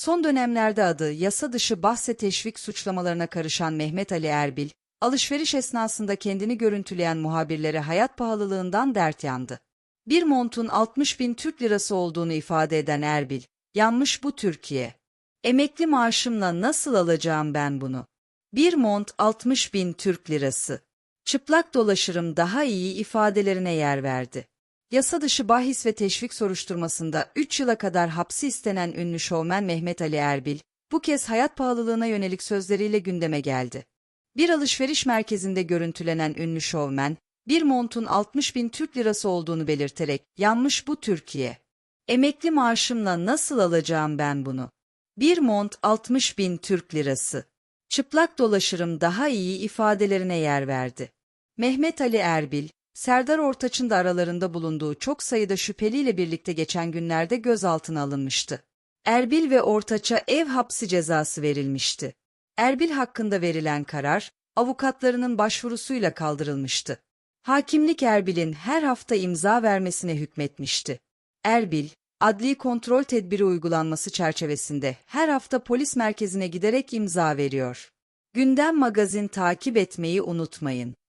Son dönemlerde adı yasa dışı bahse teşvik suçlamalarına karışan Mehmet Ali Erbil, alışveriş esnasında kendini görüntüleyen muhabirlere hayat pahalılığından dert yandı. Bir montun 60 bin Türk lirası olduğunu ifade eden Erbil, yanmış bu Türkiye. Emekli maaşımla nasıl alacağım ben bunu? Bir mont 60 bin Türk lirası. Çıplak dolaşırım daha iyi ifadelerine yer verdi. Yasa dışı bahis ve teşvik soruşturmasında 3 yıla kadar hapsi istenen ünlü şovmen Mehmet Ali Erbil, bu kez hayat pahalılığına yönelik sözleriyle gündeme geldi. Bir alışveriş merkezinde görüntülenen ünlü şovmen, bir montun 60 bin Türk lirası olduğunu belirterek, yanmış bu Türkiye. Emekli maaşımla nasıl alacağım ben bunu? Bir mont 60 bin Türk lirası. Çıplak dolaşırım daha iyi ifadelerine yer verdi. Mehmet Ali Erbil, Serdar Ortaç'ın da aralarında bulunduğu çok sayıda şüpheliyle birlikte geçen günlerde gözaltına alınmıştı. Erbil ve Ortaç'a ev hapsi cezası verilmişti. Erbil hakkında verilen karar, avukatlarının başvurusuyla kaldırılmıştı. Hakimlik Erbil'in her hafta imza vermesine hükmetmişti. Erbil, adli kontrol tedbiri uygulanması çerçevesinde her hafta polis merkezine giderek imza veriyor. Gündem magazin takip etmeyi unutmayın.